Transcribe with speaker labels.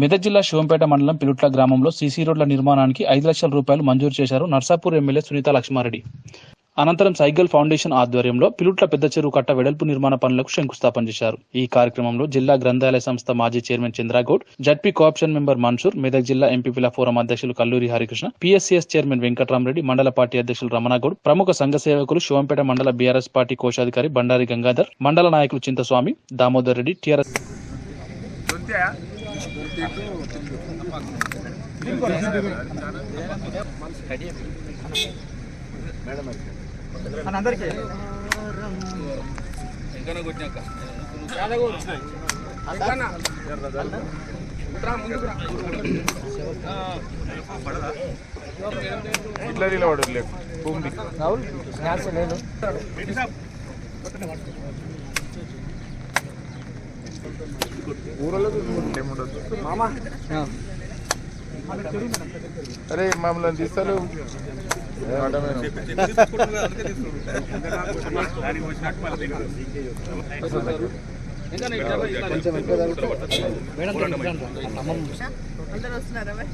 Speaker 1: మెదక్ జిల్లా శివంపేట మండలం పిలుట్ల గ్రామంలో సీసీ రోడ్ల నిర్మాణానికి ఐదు లక్షల రూపాయలు మంజూరు చేశారు నర్సాపూర్ ఎమ్మెల్యే సునీత లక్ష్మారెడ్డి. అనంతరం సైకిల్ ఫౌండేషన్ ఆధ్వర్యంలో పిలుట్ల పెద్ద చెరువు కట్ట వెడల్పు నిర్మాణ పనులకు శంకుస్థాపన చేశారు. ఈ కార్యక్రమంలో జిల్లా గ్రంథాలయ సంస్థ మాజీ chairman Chandragoud ZP cooption member Mansoor Medak జిల్లా ఎంపీపీల ఫోరం అధ్యక్షులు కల్లూరి హరికృష్ణ పీఎస్సీఎస్ చైర్మన్ వెంకటరామరెడ్డి మండల పార్టీ అధ్యక్షులు రమణగౌడ్ ప్రముఖ సంఘ సేవకులు శివంపేట మండల బీఆర్ఎస్ పార్టీ కోశాధికారి బండారి గంగాధర్ మండల నాయకులు చింతస్వామి దామోదర్ రెడ్డి టీఆర్ఎస్
Speaker 2: ఇట్లా నిలబడు లేకు భూమి ఊరలో ఏముండదు అరే మమ్మల్ని తీస్తారు
Speaker 3: అందరూ వస్తున్నారా?